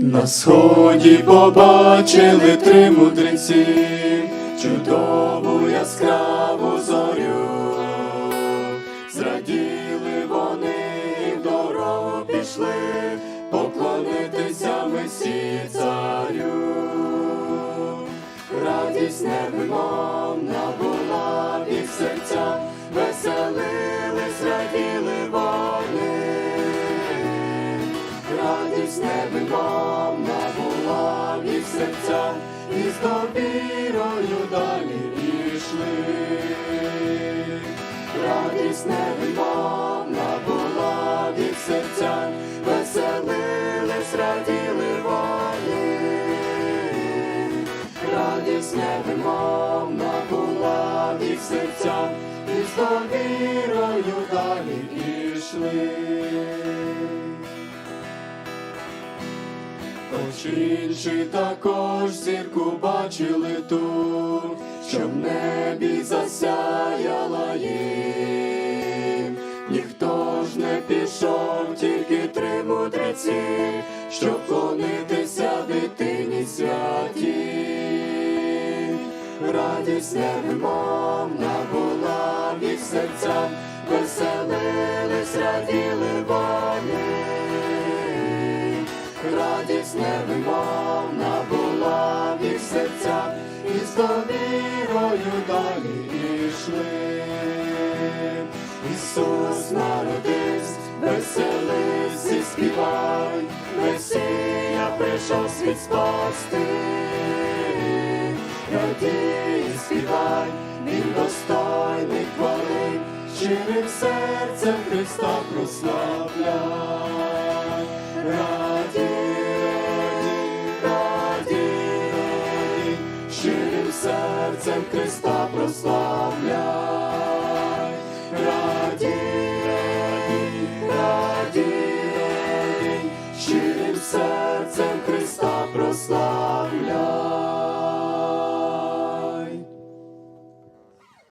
На сході побачили три мудреці, чудову яскраву зорю. Зраділи вони і дорогу пішли, поклонитися Месії царю. Радість невимовна Радість невимовна була в їх серця, і з довірою далі пішли. Радість невимовна була в їх серця, веселились, раділи вони. Радість невимовна була в їх серця, і з довірою далі пішли. Хоч інші також зірку бачили ту, що в небі засяяла їм. Ніхто ж не пішов, тільки три мудреці, щоб клонитися дитині святій. Радість невимовна була в їх серцях, веселились, раділи вони. Радість невимовна була в їх серцях, і з довірою далі йшли. Ісус народився, веселись і співай, Месія прийшов світ спасти. Радій і співай, він достойний хвали, щирим серцем Христа прославляй. Щирим серцем Христа прославляй.